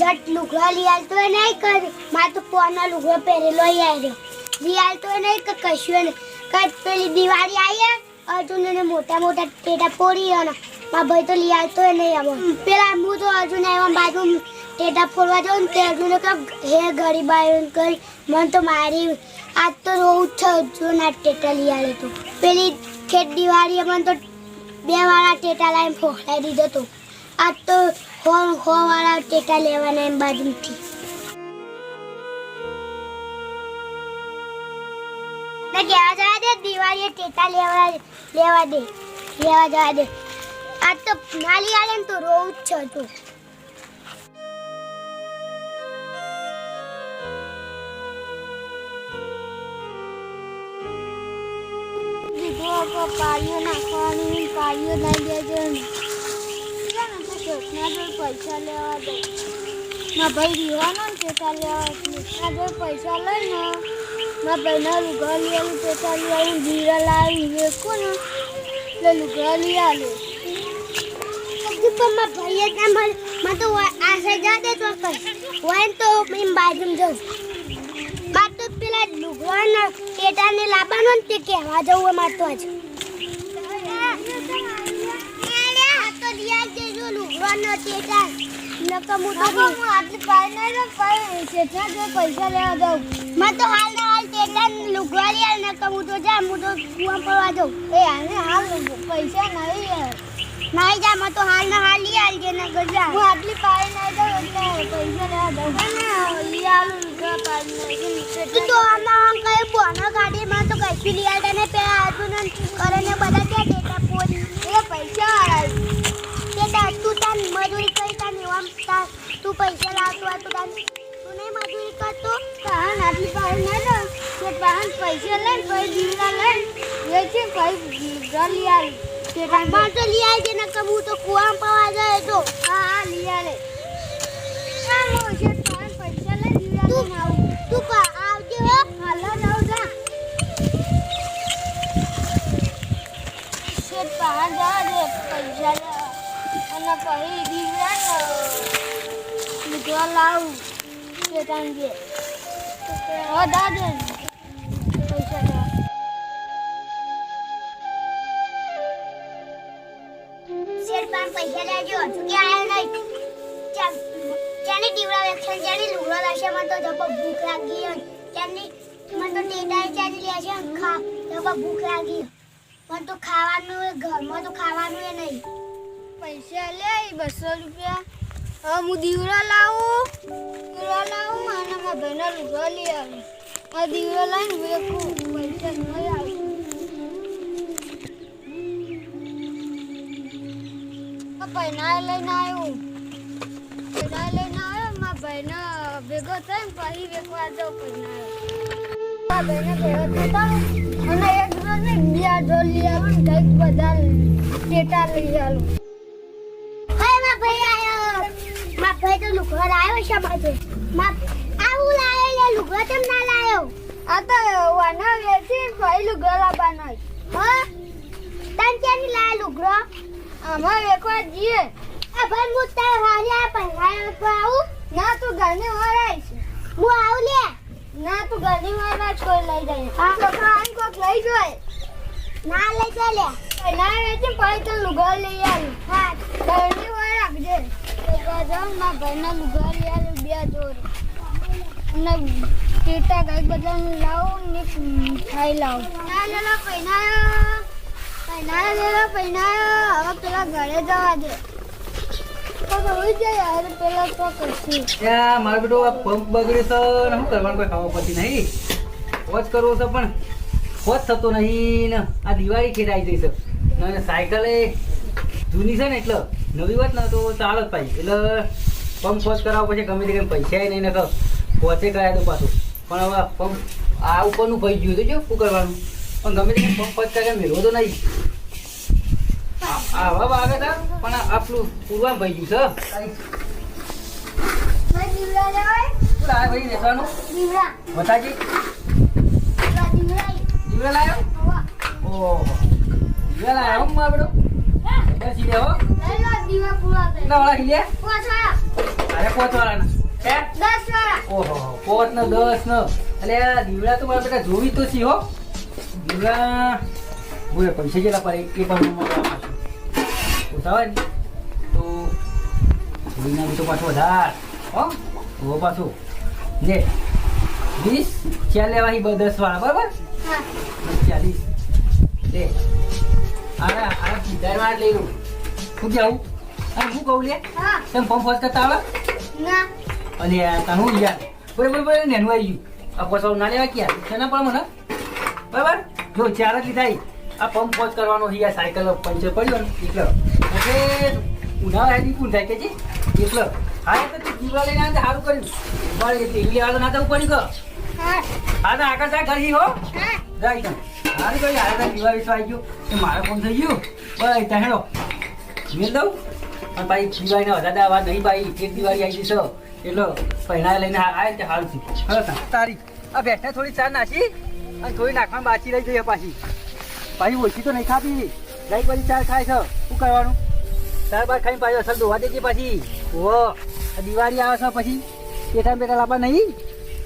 જટ લુગડો લઈ આલતો એ નહીં કર મારે તો પોનો લુગડો પહેરેલો આવ્યો લઈ આલતો એ નહીં કે કશું નહીં કઈ પેલી દિવાળી આવી અર્જુન ને મોટા મોટા ટેટા ફોડી અને મારા ભાઈ તો લઈ આવતો નહીં આવો પેલા હું તો અર્જુન આવ્યા બાજુ ટેટા ફોડવા જાઉં ને તે અર્જુન હે ગરીબ આવ્યો કરી મને તો મારી આજ તો રોવું જ છે અર્જુન, આ ટેટા લઈ આવે તો. પેલી ખેત દિવાળીએ મને તો બે વાળા ટેટા લાવીને ફોડાઈ દીધો તો. આજ તો હો હો વાળા લેવાના એમ બાજુથી. ને જવા દે? દિવાળીએ ટેટા લેવા લેવા દે. લેવા જવા દે. આ તો નાલી આલે તો રોવું જ છે તું પાળીઓ નાખવાની, પાળીઓ નાઈ દેજો પૈસા લેવા દે. ના ભાઈ રીવાનો ને ટેટા લેવા જો પૈસા લઈ ને ના ભાઈના લુગડા લઈ આવ્યું ટેટા લઈ જીરા લાવી વેકો ને એટલે લુગડા લઈ આલે પણ મારા ભાઈએ તો આ સાઈડ જા તો કઈ. હોય તો એમ બાજુમાં જાઉં. માર તો પેલા લુગડાના ટેટાને લાવવાનો ને તે કહેવા જવું માર તો તો હું તો હું આટલી પાઈ તો જો પૈસા લેવા જાઉં મેં તો હાલ ને હાલ ટેટા લુગડા લઈ આલ નકમ હું તો જા હું તો કુવા પડવા જાઉં. એ આને હાલ પૈસા નહીં યાર નહીં જા મેં તો હાલ ને હાલ લઈ આલ જે નગર હું આટલી પાઈ દઉં એટલે પૈસા લેવા જાઉં લઈ આલું લુગડા પાઈ નહીં તું તો આમાં આમ કઈ બોનો ગાડી માં તો કઈ લઈ આલતા ને પેલા હતું ને કરે ને બધા ત્યાં ટેટા પોરી એ પૈસા વાળા કે તું તાન મજૂરી એવા તાર તું પૈસા લાવતો આ તો તાન તું નહીં મજૂરી કરતો? તાન આટલી પાસે ના દો કે પાન પૈસા લઈને પછી જીવડા લઈને વેચી પછી ઘર લઈ આવી. કે બાર તો લઈ આવી ને કબૂ તો કુવામ પવા જાય તો. હા હા લઈ આવે. આ મો છે પાન પૈસા લઈને જીવડા તું તું પા આવજે હો. હાલો જાવ જા પૈસા અને પછી દીવડા લીધવા લાવું. શેઠ અંગે હો દાદે પૈસા પૈસા લેજો. કે આયા નહીં? ચાલ ચાની દીવડા વેક્શન જેની લુગડો લાશે મને તો ભૂખ લાગી હોય. ચાની મને તો ટેડાઈ ચાની લે ભૂખ લાગી મને તો ખાવાનું ઘરમાં તો ખાવાનું એ નહીં. પૈસા લે બસો રૂપિયા. હવે હું દીવડા લાવું. દીવડા લાવું અને મારા ભાઈનો લુગડો લઈ આવું. આ દીવડો લઈને વેકું પૈસા ન લઈને આવ્યું પૈના લઈને આવ્યો, મારા ભાઈનો ભેગો થઈને પછી વેકવા જાઉં મારા ભાઈને ભેગો થતા અને એક રોજ ને લઈ આવું કંઈક બધા ટેટા લઈ આવું. મારા તો લુગડો લાવ્યો છે બાજુ આવું લાવ્યો લે લુગડો કેમ ના લાવ્યો આ તો વાના વેચી ભાઈ લુગડો લાવવાનો હા? તન ક્યાંની લાવ્યો લુગડો? આમાં વેખવા જઈએ. આ ભાઈ હું તાર હારી આ પૈસા આવું? ના તું ઘરની વાર આવીશ હું આવું લે? ના તું ઘરની વાર જ કોઈ લઈ જાય. હા. છોકરા કોક લઈ જાય. ના લઈ જાય લે. ના વેચી પછી તો લુગડો લઈ આવી. હા. ઘરની વાર રાખજે. જાઉં મારા ભાઈના લુગડો યાર બે જોર. અને ટીટા કઈ બધા લાવો ને ખાઈ લાવું. ના લેલા પૈના પૈના લેલા પેલા ઘરે જવા દે તો યાર પેલા તો કશું ત્યાં મારો આ પંપ બગડ્યો છે ને હું કરવાનું કોઈ ખાવા પડતી નહીં? વોચ કરવો છે પણ વોચ થતો નહીં ને. આ દિવાળી ખેડાઈ જઈ છે. સાયકલ એ જૂની છે ને એટલે નવી વાત ને તો ચાલે જ પાછી એટલે પંપ વોચ કરાવો પછી ગમે તે કંઈ પૈસા નહીં ને વોચે કરાય તો પાછું. પણ હવે પંપ આ ઉપરનું ભાઈ ગયું તો જો શું કરવાનું પણ ગમે તે પંપ વોચ કરે મેળવો તો નહીં. આ- હવા વાગે છે પણ આપણું પૂરવા ભાઈ ગયું છે. ભાઈ દીવડા ભાઈ દીવડા. બતાજી દીવડા દીવડા. લાયો? ઓહો. જીવડા લાયો મારો બેસી દે હો દીવા પૂરા કેટલા વાળા હે ને દસ ને એટલે દીવડા તો મારા બેટા જોવી તો છી હો દીવડા બોલે પૈસા જેટલા પડે એ પણ હું મળવા ને તો તો પાછું વધાર હો હો પાછું ને વીસ ચાર લેવા દસ વાળા બરાબર હા ચાલીસ લે. આને આને સીધા લઈ લઉં. શું કેવું અને શું કહું લે? તમે પંપ ફોસ કરતા આવે ના. આ તનું યાર બરાબર બરાબર નેનું આવી ગયું. આ પસાવ ના લેવા ક્યાં? છે ના પણ મને? બરાબર? જો ચાર જ લીધા આ પંપ પોચ કરવાનો છે આ સાયકલ પંચર પડ્યો ને એટલે. એટલે ઉનાળા પૂર થાય કે છે એટલે. હા તો તું લઈને આવે સારું કર્યું. બરાબર એટલે તો ના જવું પડ્યું કે હા. તો આગળ જા ઘર હો. હા. જાય સારું કર્યું હારે તને દીવા વિશ્વ આવી ગયો? કે મારે ફોન થઈ ગયો. બસ ત્યાં દઉં? અને ભાઈ દિવાળીને વધારે દાવા નહીં ભાઈ એક દિવાળી આવી જશે એટલે પહેલા લઈને આવે તે હવે તારી. આ ભેંસને થોડી ચા નાખી અને થોડી નાખવાની બાચી રહી જઈએ પાછી. પાછી ઓછી તો નહીં ખાતી. ગાય પછી ચાર ખાય છે શું કરવાનું? ચાર બાર ખાઈને પાછી અસર ધોવા દેજે પાછી? ઓ દિવાળી આવે છે પછી. પેટા પેટા લાવવા નહીં?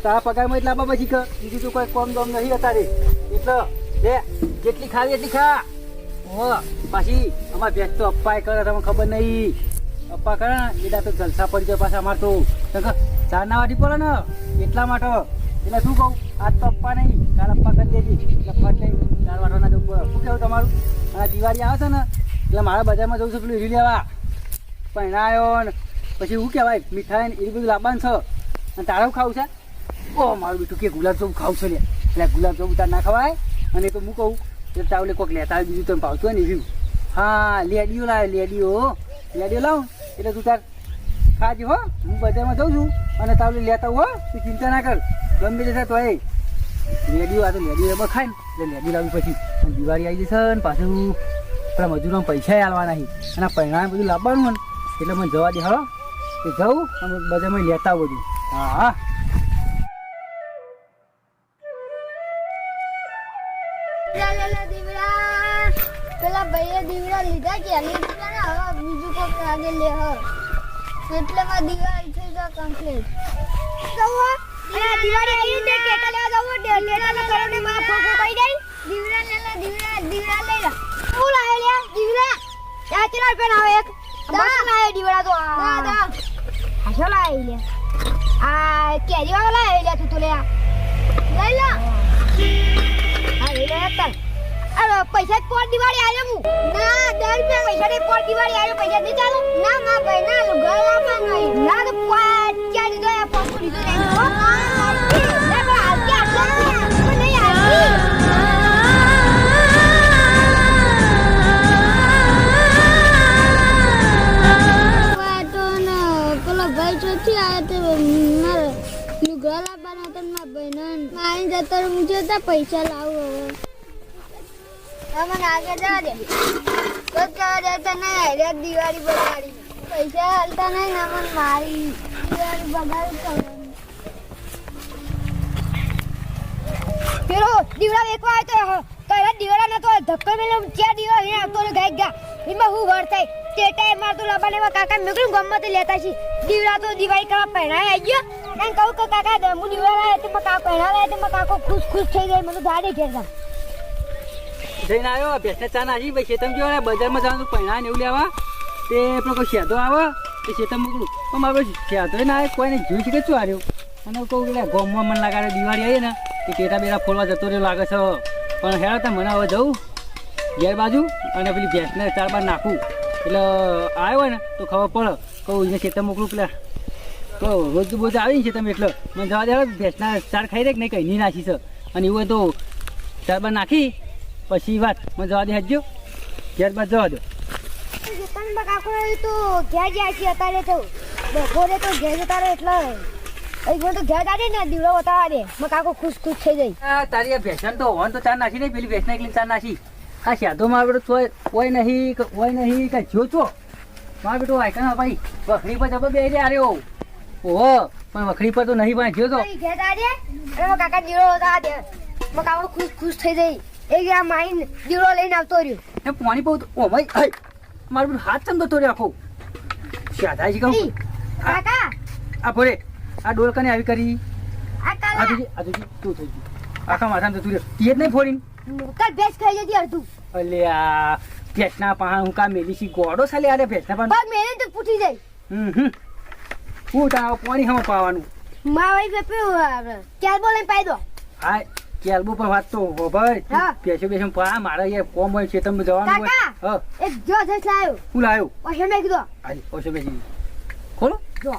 તારા પગારમાં એટલા લાવવા પછી કે બીજું તો કોઈ કોમ દોમ નહીં અત્યારે. એટલે લે જેટલી ખાવી એટલી ખા. હો, પાછી અમાર ભેંસ તો અપ્પાય કરે, તમને ખબર નહીં. અપ્પા કરે એડા તો જલસા પડી જાય પાછા અમાર તો. તો કે ચાર ના વાટી પડે ને, એટલા માટે. એટલે શું કહું, આજ તો અપ્પા નહીં, કાલ અપ્પા કરી દેજી. એટલે ફટ લઈ ચાર વાટવાના જવું શું કહેવું તમારું? આ દિવાળી આવે છે ને, એટલે મારા બજારમાં જવું છે પેલું હીરી લેવા. પહેણાયો ને, પછી શું કહેવાય, મીઠાઈ ને એ બધું લાવવાનું છે. અને તારું ખાવું છે? ઓ, મારું બેટું, કે ગુલાબજાંબુ ખાવું છે લે. એટલે ગુલાબજાંબુ તાર ના ખવાય? અને તો હું કહું એટલે તાવલે કોક લેતા આવે, બીજું તમે ભાવતું હોય ને એવું. હા, લેડીઓ લાવે, લેડીઓ લેડીઓ લાવ, એટલે તું તાર ખાજે, હો. હું બજારમાં જઉં છું, અને તાવલે લેતા હો. તું ચિંતા ના કર. ગમે તે તો એ લેડીઓ, આ તો લેડીઓ એમાં ખાય ને. એટલે લેડી લાવી પછી. અને દિવાળી આવી જશે ને પાછું. પેલા મજૂરોમાં પૈસા આલવાના નહીં અને પરિણામ બધું લાવવાનું હોય એટલે મને જવા દે, હો. કે જાઉં, અને બજારમાં લેતા આવું બધું. હા હા. લીધા કે દીવડા ને હવે બીજું કોક લાગે લે હ. એટલે માં દિવાળી થઈ જાય કમ્પ્લીટ જવો એ દિવાળી આવી તે કેક લેવા જવો લેલા ને કરે માં ફોકો કઈ દઈ દીવડા લેલા દીવડા દીવડા લઈ લે હું લાવે લે દીવડા આ ચલા પેન આવે એક? બસ લાવે દીવડા તો. દા દા હાસો લાવે લે આ કેરી વાળો લાવે લે તું તો લે લઈ લે. હા લઈ લે તાર અરે પૈસા પોર દિવાળી આલે હું. ના પૈસા ને, ના, ભાઈ, ના લો ઘર આપવા નહીં. ના, તો પાંચ ચાર દીધો ને પણ આજે આટલો પણ નહીં પેલો ભાઈ ચોથી આવ્યો તો મારે લુગડા લાવવાના હતા મારા ભાઈને. મારી જતો મુજે તો પૈસા લાવું. મને આગળ જવા દે. તો જવા દે તો નહીં હારે દિવાળી બગાડી. પૈસા હાલતા નહીં ને મને મારી દિવાળી બગાડી પેલો દીવડા વેચવા આવ્યો તો તો એના દીવડા નતો ધક્કો મેલો ચાર દીવા અહીં આવતો ને ગાય એમાં હું વર થાય? તે ટાઈમ માર તો લાબાને માં કાકા મેકડું ગમત લેતા છી. દીવડા તો દિવાળી કરવા પહેરાય આવી ગયો. એમ કહું કે કાકા દમુ દીવડા લાવે તો કાકા પહેરા તો કાકો ખુશ ખુશ થઈ જાય, મને ગાડી ઘેરતા જઈને આવ્યો, ભેંસને ચા નાખી ભાઈ શેતમ જો બજારમાં જવાનું પૈણા ને એવું લેવા. તે પેલો કોઈ શેતો આવે? તે શેતમ મોકલું. પણ મારો શેતો ના આવે કોઈને જોઈ શકે શું આવ્યો અને કહું કે ગોમમાં મને લાગે દિવાળી આવી ને કે ટેટા બેટા ફોડવા જતો રહ્યો, લાગે છે પણ હેરા મને હવે જવું. ઘેર બાજુ અને પેલી ભેંસને ચાર બાર નાખું. એટલે આવ્યો ને, તો ખબર પડે. કહું એને ખેતર મોકલું પેલા. તો રોજ બોજ આવી છે તમે એટલે. મને જવા દે ભેંસના ચાર ખાઈ દે કે નહીં, કંઈ નહીં નાખી છે. અને એવું તો ચાર બાર નાખી પછી વાત મને જવા દે હજુ? ઘેર બાદ જવા દો. પણ કાકો એ તો ઘેર જાય છે અત્યારે તો. બપોરે તો ઘેર જતા રહે એટલે. એક વાર તો ઘેર દાડે ને દીવડો બતાવા દે. માં કાકો ખુશ ખુશ થઈ જાય. આ તારી આ ભેંસન તો હોન તો ચાર નાખી નહીં પેલી ભેંસના એકલી ચાર નાખી. આ મારો બેટો હોય નહીં કે હોય નહીં કે જો છો? મારો બેટો આયકન ભાઈ બકરી પર જબર બે રહ્યો ઓહો પણ વખડી પર તો નહીં પણ જો તો ઘેર દાડે કાકા દીવડો બતાવા દે. માં કાકો ખુશ ખુશ થઈ જાય. એક આ માઈન દીવડો લઈને આવતો રહ્યો. એ પાણી તો ઓ ભાઈ હાય મારો હાથ ચમતો તો આખો. શાધાઈ કહું? કાકા. આ ભોરે આ ડોલકાને આવી કરી. આ કાલા આ તું થઈ ગયું. આખા માથામાં જતું રહ્યો. તીએ જ નહીં ફોડીને. કાલ ભેંસ ખાઈ જતી અડધું. અલે આ ભેંસના પાણ હું કા મેલી છી? ગોડો સાલે આરે ભેંસના પાણ પગ મેલે તો પૂછી જાય. હમ હમ. તા પાણી હમ પાવાનું. માવાઈ પેપે ક્યારે બોલે પાઈ દો. હા કેલ્બો પર વાત તો ભાઈ. પેશો બેસો પા મારે એ કોમ હોય છે તમે જવાનું હોય. હા. એક જો જસ લાયો હું લાયો? પછી મેં કીધો. આજ ઓછો બેસી ખોલો. જો.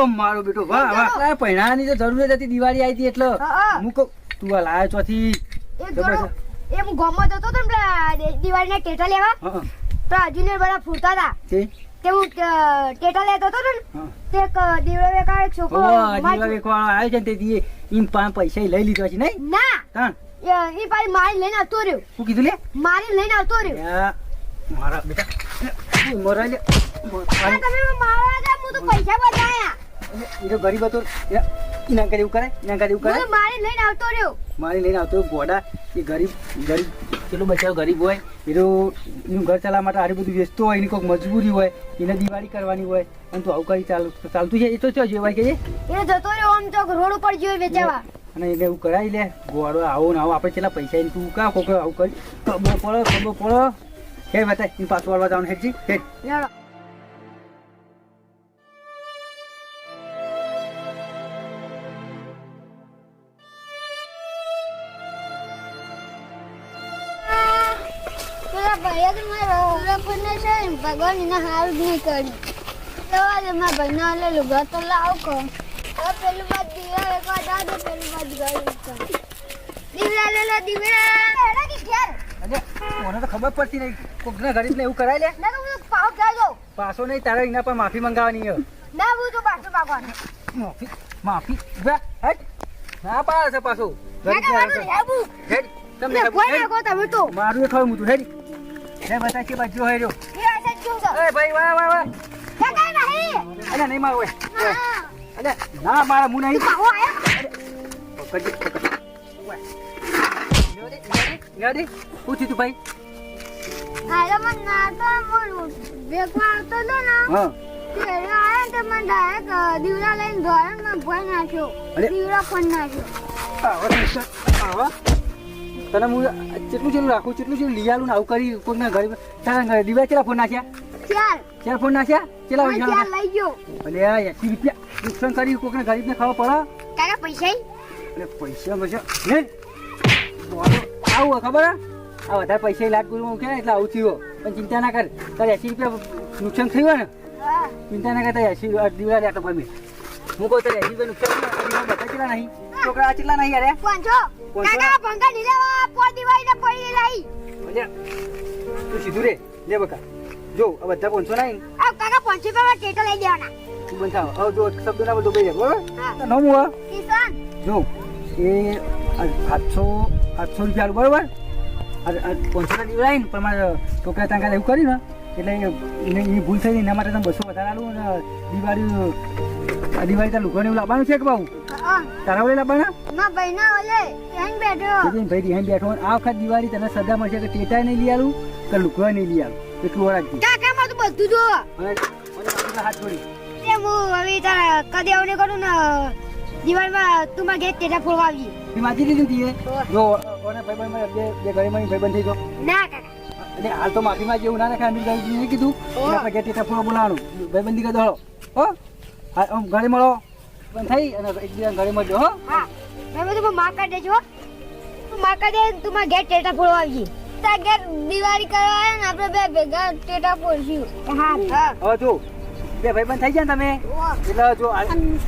ઓ મારો બેટો વાહ વાહ આ પૈણાની તો જરૂર હતી દિવાળી આવી હતી એટલે. હા, કહું તું આ લાયો ચોથી. એ હું ગામમાં જતો તો ને દિવાળીના ટેટા લેવા. તો હજુને બધા ફૂટતા હતા તે હું ટેટા લેતો હતો ને તે એક દીવડો વેકાળ એક છોકરો ઓ માર- દિવાળી એક વાળો આવ્યો છે તે દીએ ઈમ પાંચ પૈસા લઈ લીધો છે નહીં? ના. એ ઈ પાછી મારી લઈને આવતો રહ્યો. શું કીધું લે? મારી લઈને આવતો રહ્યો. મારા બેટા મોરા લે તમે મારવા હું તો પૈસા બતાયા એ તો ગરીબ હતો. એના કરે એવું કરે? એના કરે? એવું કરે મારે લઈને આવતો રહ્યો. મારી લઈને આવતો ગોડા એ ગરીબ ગરીબ કેટલો બચારો ગરીબ હોય. એ તો એનું ઘર ચલાવવા માટે આરે બધું વેચતો હોય એની કોઈક મજબૂરી હોય એને દિવાળી કરવાની હોય અને તું આવું કરી ચાલુ ચાલતું છે? એ તો ચો જેવાય કે એ જતો રહ્યો આમ તો રોડ ઉપર જ્યો વેચાવા. અને એને એવું કરાવી લે ગોળો આવો ને આવો. આપણે કેટલા પૈસા એને તું કા કોક આવું કરી. ખબર પડો ખબર પડો. હે બતા એને પાછું વાળવા જવાનું હેડજી હેડ. પેલા ભાઈએ તો મારા સુરપુરને છે ને ભગવાન એને હારું જ નહીં કર્યું લેવા દે મારા ભાઈને આલે લુગડા તો લાવ કહો. હવે પેલું બાદ દીવા એકવાર જા દે પેલું બાદ ગયું દીવડા લે લે દીવડા એડા કે ઘેર. મને તો ખબર પડતી નહીં. કોકના ગરીબને એવું કરાય લે? ના હું પાવ ખાઈ પાસો પાછો નહીં તારે એના પર માફી મંગાવવાની ના હું તો પાછું પાકવાનું. માફી માફી. બે હટ ના પાડે છે પાછો. ના ગરીબ મારું લેવું હેડ તમને ને તો. મારું ખાવ તું હેડ. હે બતા કે બાજુ હેડ્યો એ આ જ જોઉં એ ભાઈ વાહ વાહ વાહ. કાકા નહીં. અરે નહીં મારો ઓય હા. ના મારા મુ નહીં પાવો આયો? પકડ પકડ ઓય લેવા દે લેવા દે. શું થયું તું ભાઈ. હાલો મન ના તો બેકમાં આવતો તો ને. હા. ત્યારે આયા ને તે મને ડાયરેક્ટ દીવડા લઈને ધોરણમાં ભોય નાખ્યો. અરે. દીવડા પણ નાખ્યો. આવા તને હું કેટલું જેટલું રાખું કેટલું જેટલું લઈ આલું ને આવું કરી કોઈના ઘરે તારા ઘરે દીવા કેટલા ફોન નાખ્યા? ચાર. ચાર ફોન નાખ્યા? કેટલા પૈસા લઈ ગયો. અલે આ એસી રૂપિયા નુકસાન કરી કોકને ગરીબને ખાવા પડે? કાકા પૈસા અને પૈસા પૈસા હે? આવું ખબર? આ વધારે પૈસા લાગ ગુરુ કે એટલે આવું થયું? પણ ચિંતા ના કર. તારે એસી રૂપિયા નુકસાન થયું ને? ચિંતા ના કરતા એસી દીવા લે તો ગમે હું કહું તારે એસી રૂપિયા નુકસાન બધા કેટલા નહીં? છોકરા કેટલા નહીં અરે? પાંચસો? કાકા પંખા ની પો દિવાળી ને પડી લઈ. અલ્યા, તું સીધું રે. લે બકા. જો આ બધા પાંચસો નહીં આ કાકા પાંચસો રૂપિયા ટેટો લઈ દેવાના. તું બંધ થાવ. જો શબ્દ ના બધું ભાઈ બરોબર? જો એ આઠસો આઠસો રૂપિયા આલું બરોબર? પાંચસો દીવડાય ને પણ મારે છોકરા ત્યાં કાલે એવું કર્યું ને એટલે એ ભૂલ થઈ એના માટે તમે બસો વધારે આલું અને દિવાળી દિવાળી ત્યાં લુગડને એવું લાવવાનું છે કે હા. તારા વડે લાવવાના? ના ભાઈ ના ઓલે બેઠો. ભાઈ rihan બેઠો આ વખત દિવાળી તને સદા મળશે કે ટેટા નહીં લઈ આલું કે નહીં લઈ આલું? એટલું વળાજથી કાકા માં તો બધું જો? અને હાથ જોડી. એ હું હવે તારા કદી આવને કરું ને દિવાળીમાં તું મારા ઘેર ટેટા ફોડવા આવી. લીધું તીએ. જો ઓને ભાઈ બંધ બે બે ઘરે ભાઈ બંધ થઈ ગયો. ના કાકા. એટલે હાલ તો માફીમાં જેવું ના કીધું? આપણે ઘેર ટેટા ફોડો બોલાવવાનું. ભાઈબંધી કરી દો હો. હા ઘરે મળો. બંધ થઈ અને એકબીજા ઘરે મળજો હો. હા. મેં બધું માં કાઢ દેજો તું માં કાઢ દે તું મારા ઘેર ટેટા ફોડવા આવી તા ઘેર દિવાળી કરવા આવ્યા ને આપણે બે ભેગા ટેટા ફોડશું. હા હા હવે જો બે ભાઈ બંધ થઈ ગયા તમે? એટલે જો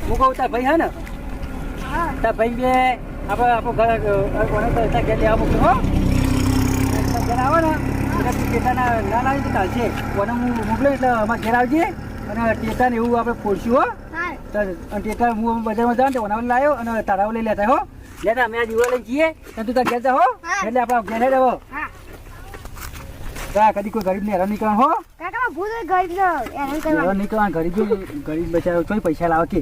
હું કહું તાર ભાઈ હે ને? હા. તાર ભાઈ બે આપણે આપણો ઘર કોને તો તાર ઘેર લેવા મૂક્યું હો? ઘેર આવે ને. એટલે નાના ટેટાના ના લાવી તો ચાલશે. કોને હું મોકલું એટલે અમારા ઘેર આવજે. અને ટેટા ને એવું આપણે ફોડશું હો. અને ટેટા હું બજારમાં જાઉં ને ઓનાવલ લાવ્યો અને તારાઓ લઈ લેતા હો. લેતા અમે આ દીવા લઈને જઈએ તું તાર ઘેર જા હો. એટલે આપણા ઘેર હેડ હો. કદી કોઈ ગરીબને હેરાન નહીં હો. કાકા ભૂલ ગરીબ નો હેરાન હેરાન ગરીબ ગરીબ બચારો ચોય પૈસા લાવે કે.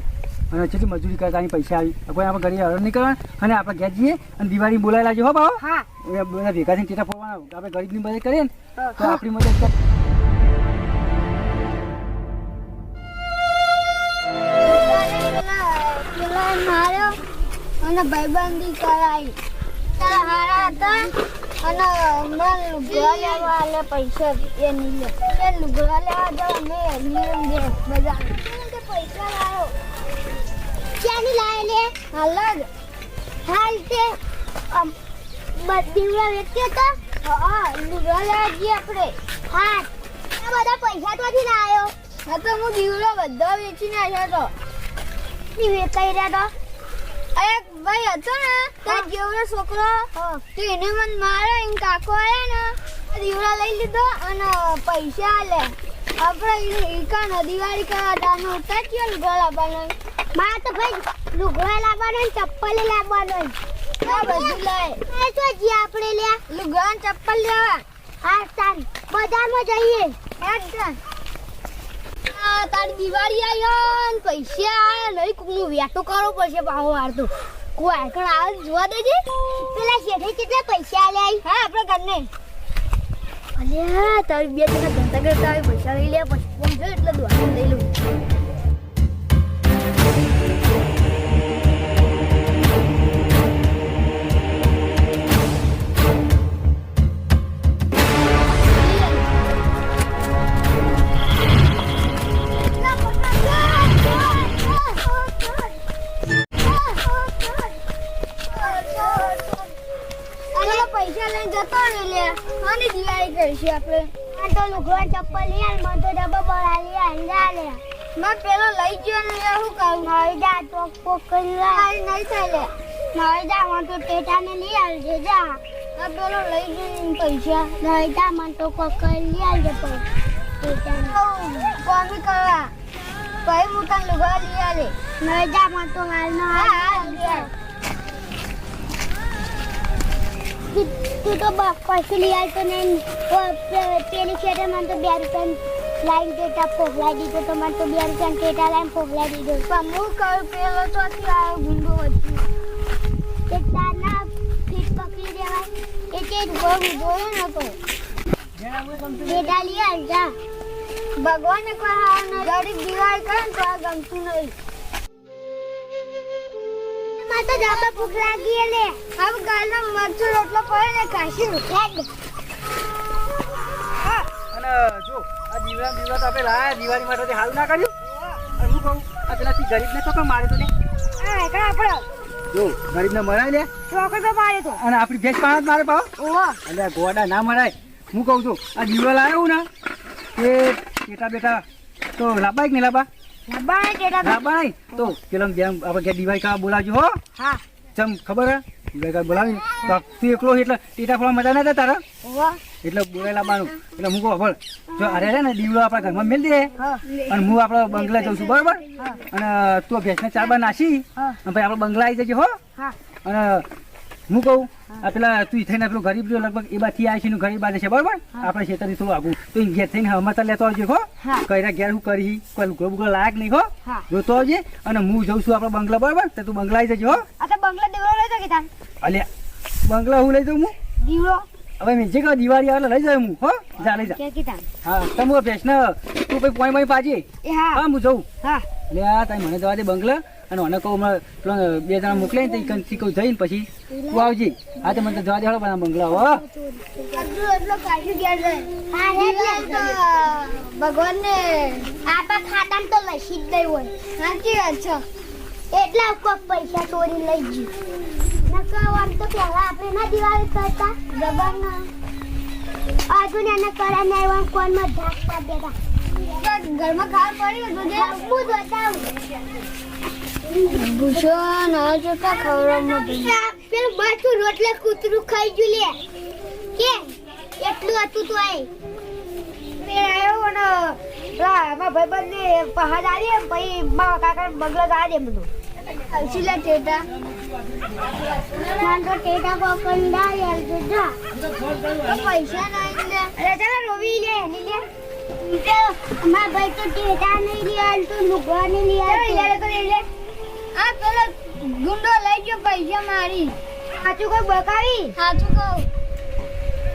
અને કેટલી મજૂરી કરતા પૈસા આવી. કોઈ આપણે ગરીબ હરણ નહીં કરવાનું. અને આપણે ઘેર જઈએ અને દિવાળી બોલાવી લાવજો હો બાબા ભેગા થઈને ટેટા ફોડવાના. આપણે ગરીબની મદદ કરીએ ને તો આપણી મદદ અને ભાઈબંધી કરાઈ. તારા હારા હતા અને મને લુગડા લેવા આલે પૈસા એ નહીં એ લુગડા લેવા જાવ મેં નિયમ દે બધા. તે પૈસા લાવ્યો ક્યાંની લાવે લે હાલ જ. હાલ તે દીવડા વેચ્યો તો? હા લુગડા લેવા જઈએ આપણે. હા. બધા પૈસા તો નથી લાવ્યો હા તો હું દીવડા બધા વેચી નાખ્યો તો ઈ વેચાઈ રહ્યા તો એક ભાઈ હતો ને તે જેવડો છોકરો તો એને મને મારે એમ કાકો આવ્યા ને દીવડા લઈ લીધો અને પૈસા આલે આપણે ઈકા નદી વાળી કરવા દાનો ઉતાર્યો લુગડા લાવવાનો મારે તો ભાઈ લુગડા લાવવાનો ને ચપ્પલ લાવવાનો બધું લઈ તો જી આપણે લ્યા લુગડા ચપ્પલ લેવા હા તાર બજારમાં જઈએ એકદમ તારી દિવાળી આવી ને પૈસા આયા નહીં કોકનું વેટો કરવો પડશે પાહો તો. કોઈ આકણ આવે જોવા દેજે. પેલા શેઠે કેટલા પૈસા આલ્યા હા, આપણે ઘરને. અલ્યા, તારી બે જણા ધંધા કરતા આવી પૈસા લઈ લે, પછી ફોન એટલે દોડા લઈ લઉં. લઈને જતો લે. અને દિવાળી કરીશું આપણે. આ તો લુગવા ચપ્પલ લઈ આલ મને તો ડબ્બો બળા લઈ આલ જા લે. મત પેલો લઈ ગયો ને લે શું કરું મારી જા તો કોક કરી લા. નહીં થાય લે. મારી જા મને તો ટેટાને લઈ આવજે જા. આ પેલો લઈ ગયો ને પૈસા મારી જા મને તો કોક કરી લઈ આવજે પૈસા કોમી કરવા. ભાઈ હું લુગવા લઈ આલે. મારી જા મને તો હાલ ન હાલ. તું તો પછી લઈ આવતો ને પેલી ખેતર મને તો બે રૂપિયા લાઈન ટેટા ફોફલાઈ દીધો તો મને તો બે રૂપિયા ટેટા લાઈન ફોફલાઈ દીધો. પણ હું કહ્યું પેલો તો આવ્યો ગુંડો હતો તે તાના ફીટ પકડી દેવાય. એ તે જોયો નતો ટેટા લઈ આવજા ભગવાન કહા ગરીબ દિવાળ કરે તો આ ગમતું નહીં. માં તો જાબા ભૂખ લાગી હે હવે ગાલનો મરચું રોટલો પડે ને ખાશી લાગ અને જો આ દીવડા દીવડા તો આપણે લાયા દિવાળી માટે તે હાલ ના કર્યું. અને હું કહું આ પેલાથી ગરીબને તો કેમ મારે તો ને આ એકડા આપણો? જો ગરીબને મરાય લે. ચોકર તો તો. અને આપણી ભેંસ પાણા મારે પાવ ઓહો. અને ગોડા ના મરાય. હું કહું છું આ દીવડા લાવ્યો ને એ બેટા બેટા તો લાંબા કે નહીં લાંબા? લાંબા? તો પેલા જેમ આપણે ઘેર દિવાળી ખાવા બોલાવજો હો. હા. ચમ ખબર હે? દિવાળી બોલાવી તો તું એકલો એટલે ટીટા ફળવા મજા ના તારા? એટલે બોલાય લાવવાનું એટલે હું કહું જો અરે રે ને દીવડો આપણા ઘરમાં મેલ દે. હા. અને હું આપણા બંગલા જઉં છું બરોબર? અને તું ભેંસને ચાર બાર નાસી અને ભાઈ આપણે બંગલા આવી જજો હો. અને હું કહું? આ પેલા તું થઈને પેલો ગરીબ જો લગભગ એ બાથી આવી છે ગરીબ બાજે છે બરોબર? આપણે ખેતરથી થોડું આગું તો એ ઘેર થઈને હમાતા લેતો આવજો હો. કઈરા ઘેર હું કરી કોઈ લુગડો બુગડો લાયક નહીં હો. જોતો આવજે અને હું જઉં છું આપણો બંગલા બરાબર? તો તું બંગલા આવી જજો હો. બંગલા દેવડો લઈ તો કીધા. અલ્યા બંગલા હું લઈ જાઉં હું? દીવડો? હવે મેં જે કહો દિવાળી આવે લઈ જાય હું હો. જા લઈ જા. હા તમે ભેંસને તું પછી પોઈ પોઈ પાજી હા. હા હું જઉં. હા. એટલે આ તારી મને જવા દે બંગલા. અને મને કહું હમણાં બે જણા મોકલે ને ઈ કહું, જઈને પછી તું આવજે. હા તો મને તો જવા દે હળો બધા બંગલા હો. આટલું એટલો કાઢી ગયા છે. હા એટલે ભગવાન ને આપા ખાતામાં તો લસી જ નહીં હોય. સાચી વાત છે. એટલા કોક પૈસા ચોરી લઈ ગયું. નકર આમ તો પહેલા આપણે ના દિવાળી કરતા. જબાના. આજુ ને એને કરા ને એવા કોનમાં ઘરમાં ખાવા પડ્યું ભૂષણ આ જોતા ખવડાવમાં પેલું બાઠું રોટલે કૂતરું ખાઈ ગયું લે. કે? એટલું હતું તો આય મેં આવ્યો અને પેલા મારા ભાઈબંધને પહાડ આવી પછી મારા કાકા બગલો ગાડી દે બધું. આવશીલા ટેટા. તો ટેટા પકડા યાર ટેટા. પૈસા નહીં લે. અરે ચાલો રોવી લે ની લે. મારા ભાઈ તો ટેટા નહીં લે હાલ તો લુગવા નહીં લે હાલ તો લે. આ પેલો ગુંડો લઈ ગયો પૈસા મારી. સાચું કોઈ બકાવી સાચું કહું.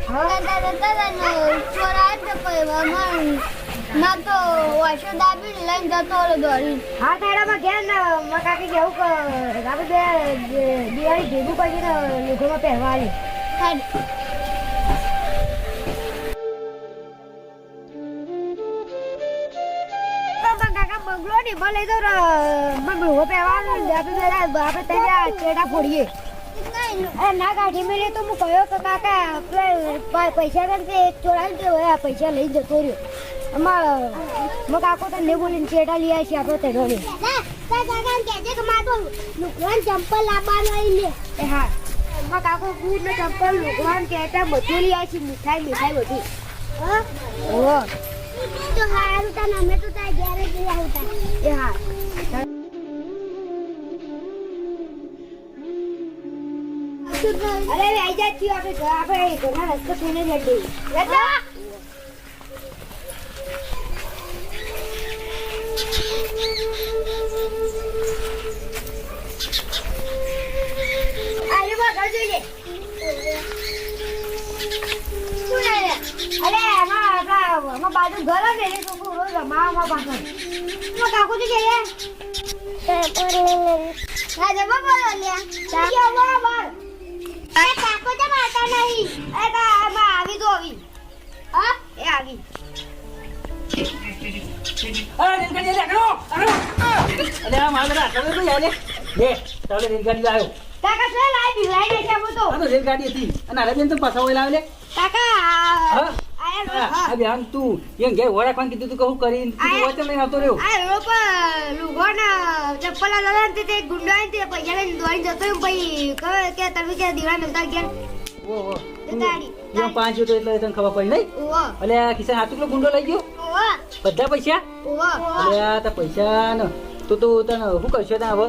દાદા દાદા ચોરા જ પૈવા ના તો વાસો દાબી લઈને જતો દોડી હા તારામાં ઘેર ને મારા કાકી કેવું કે આપણે દિવાળી ભેગું કરીને લુગોમાં પહેરવા આવી હેડ તો બંગલો ને એમાં લઈ દો બંગલો પહેરવાનું ને આપણે આપણે ત્યાં ચેડા ફોડીએ. અરે ના કાઢી મેલે તો હું કયો કે કાકા પૈસા કરશે ચોરાઈ ગયો હોય આ પૈસા લઈ જતો રહ્યો. અમાર મો કાકો તો ને બોલીને ચેડા લઈ આવી છે આપણે તે તાર કાકાને કહેજે કે મારે તો લુકવાન ચંપલ લાવવાનું હોય લે એ હા મો કાકો બૂટ ને ચંપલ લુગડાં કેટા બધું લઈ આવી છે મીઠાઈ મીઠાઈ બધી. હા? તો હારું તને અમે તો તા ઘેર જ આવતા. એ હા. અરે આઈ જા છીએ આપણે ઘર- આપણે ઘરના રસ્તો થઈને જ હટી. આલુ માં ઘર જોઈએ અરે એમાં આપણા એમાં બાજુ ઘર જ ને એ છોકરું રોજ રમાવામાં પાછળ એમાં કાકુ તો કે હા જવા બોલો લે ચાલો બરાબર આ કાકો તો મારતા નહીં એ બા એમાં આવી તો આવી હા એ આવી અરે કરો અલે આ મારે રાખો તો યાર લે લે તારે રેલગાડી લાવ્યો કાકા છે લાઈ દે છે હું તો આ રેલગાડી હતી અને આરે તો પાછા હોય લાવે કાકા આ આ બેન તું એમ ઘેર વડાખવાનું કીધું તું કહું કરીને તું. વચ્ચે લઈને આવતો રહ્યો. આ રોડ લુગોના ચપ્પલ લાવ્યા તે તે ગુંડો તે પૈસા લઈને દોડી જતો પછી કહે કે તમે કે દીવા મિલતા ગયા ઓહો ઓ પાંચ જોતો એટલે તને ખબર પડી નહીં? આ કિશન હાથ કિલો ગુંડો લઈ ગયો? બધા પૈસા? અલે આ તા પૈસા ને તો તો તને શું કરશો ત્યાં હવે?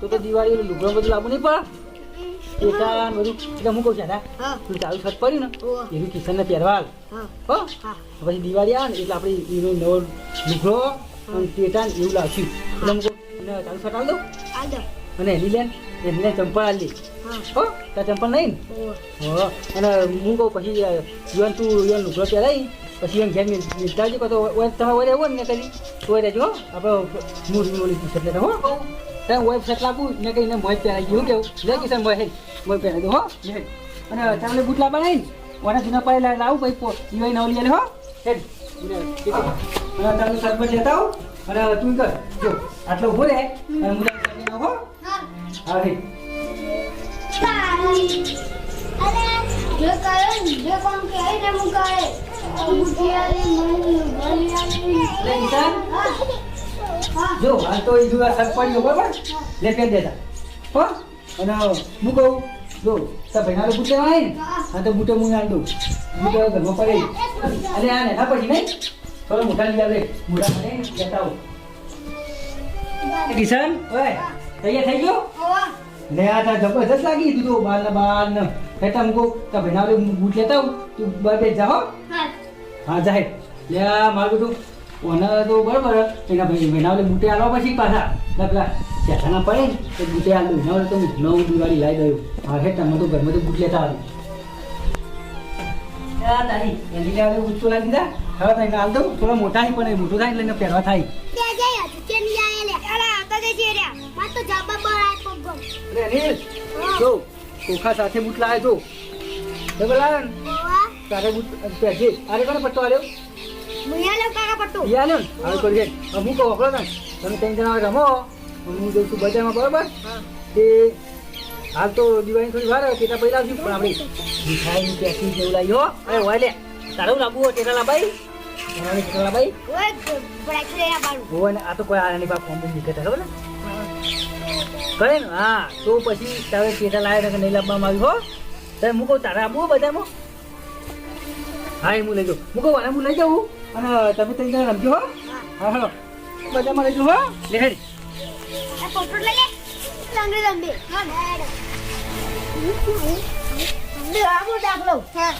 તો તો દિવાળી લુગડો બધું લાવવું નહીં પડે? પેટા બધું એટલે હું કહું છું દાદા તું ચાલુ છત પડ્યું ને ઓવો. એનું કિશન પહેરવા. હા. પછી દિવાળી આવે ને એટલે આપણે એનો નવો લુગડો અને પેટા એવું લાવશું. એટલે હું કહું છત આલ દઉં અને એની લેન એની લેન ચંપલ આલ. હા. હો? તાર ચંપલ નહીં ને? હો. અને હું કહું પછી યુવાન તું યુવાન લુગડો પહેરાઈ પછી એમ ઘેર મિલતાજી કહો તો ઓય તમારે ઓય ને કરી તો રહેજો આપણે મૂળ મૂળી લેતા હો. તમે ઓય ફેટ લાવું ને કહીને મોય પહેરાઈ ગયું કેવું? લે કિશન મોય હે. મોય પહેરાઈ દો હો. અને ચાલે બુટલા નહીં ઓના જૂના પાડે લાવું પછી પો યુવાઈ નવલી આલે હો. હે અને ચાલુ સરબત લેતા આવો. અને તું કર. જો આટલો ઊભો રે અને મુદા આવો હો. હા હે અરે જો કરે જો કોણ કે આઈ ને હું કરે. મન કિશન હા. જો હાલ તો એ જુદા સર પડ્યો બરાબર? લે ફેર દેતા. હો? અને હું કહું જો તાર ભાઈના તો બુટે આવે ને હા. તો બુટે હું આલ દઉં. બુટે ઘરમાં પડે અને આ નેના પડી નહીં? થોડો મોટા લઈ આવે. મોટા મને ને આવો. કિશન ઓય તૈયાર થઈ ગયો? લે આ તા જબરજસ્ત લાગી તું તો બાર ને બાર ને. મૂકો તાર ભાઈના ઓલે બૂટ લેતા હું તું બાર બે જાઓ હા. હા. જાય લે મારું બધું ઓને તો બરાબર એના ભાઈ મહિના ઓલે બુટે આલવા પછી પાછા. પેલા શેઠાના પડે તો બુટે આલ વડે તો નવ દિવાળી લાવી દઉં હા હે તમે તો ઘરમાં તો બુટ લેતા આવ્યું તારી એની લાવે ઊંચો લાગી દીધા હવે તને આલ દઉં. થોડા મોટા પણ એ મોટું થાય લઈને પહેરવા થાય. ચોખા દે તો સાથે બુટ લાવે જો. ઓવા તારે બુટ પહેરજે. અરે કોને પટ્ટો આલ્યો? મુયા કાકા પટ્ટો. ઈ હવે કરી હું કહો ને. તમે ત્રણ જણા રમો. હું જઉં છું બજારમાં બરાબર? તે હાલ તો દિવાળી થોડી વાર કેટલા તેના આવશું. પણ આપણે મીઠાઈ પેકી જેવું લાવી હો. અરે હોય લે. તારું લાવવું હોય તેના લાભાઈ આ તો કોઈ આની પાસે કોમ્બો નીકળે ખબર ને? કરે ને? હા. તો પછી તારે પેટા લાવે કે નહીં લાવવામાં આવ્યું હો. તારે મૂકો તારે આપવું હોય હા એ હું લઈ જાઉં. મૂકો આને હું લઈ જાઉં. અને તમે ત્રણ જણા રમજો, હો. હા બજારમાં લઈ જાઉં હો. લે, હેડ. લંગડી હા લે આ દાખલો હા.